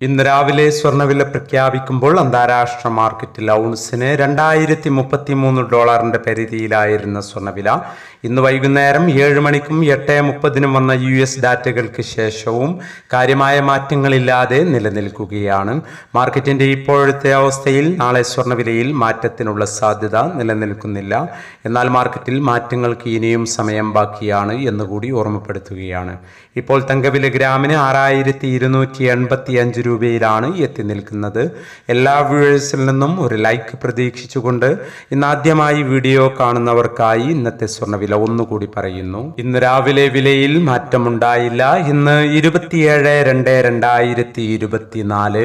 ഇന്ന് രാവിലെ സ്വർണവില പ്രഖ്യാപിക്കുമ്പോൾ അന്താരാഷ്ട്ര മാർക്കറ്റിൽ ഔൺസിന് രണ്ടായിരത്തി മുപ്പത്തി മൂന്ന് ഡോളറിന്റെ പരിധിയിലായിരുന്ന സ്വർണവില ഇന്ന് വൈകുന്നേരം ഏഴ് മണിക്കും എട്ട് മുപ്പതിനും വന്ന യു എസ് ഡാറ്റകൾക്ക് ശേഷവും കാര്യമായ മാറ്റങ്ങളില്ലാതെ നിലനിൽക്കുകയാണ്. മാർക്കറ്റിന്റെ ഇപ്പോഴത്തെ അവസ്ഥയിൽ നാളെ സ്വർണവിലയിൽ മാറ്റത്തിനുള്ള സാധ്യത നിലനിൽക്കുന്നില്ല. എന്നാൽ മാർക്കറ്റിൽ മാറ്റങ്ങൾക്ക് ഇനിയും സമയം ബാക്കിയാണ് എന്നുകൂടി ഓർമ്മപ്പെടുത്തുകയാണ്. ഇപ്പോൾ തങ്കവില ഗ്രാമിന് ആറായിരത്തി ഇരുന്നൂറ്റി എൺപത്തി അഞ്ച് രൂപയിലാണ് എത്തി നിൽക്കുന്നത്. എല്ലാ വ്യൂവേഴ്സിൽ നിന്നും ഒരു ലൈക്ക് പ്രതീക്ഷിച്ചുകൊണ്ട് ഇന്ന് ആദ്യമായി വീഡിയോ കാണുന്നവർക്കായി ഇന്നത്തെ സ്വർണവില ഒന്നുകൂടി പറയുന്നു. ഇന്ന് രാവിലെ വിലയിൽ മാറ്റമുണ്ടായില്ല. ഇന്ന് ഇരുപത്തിയേഴ് രണ്ട് രണ്ടായിരത്തി ഇരുപത്തിനാല്.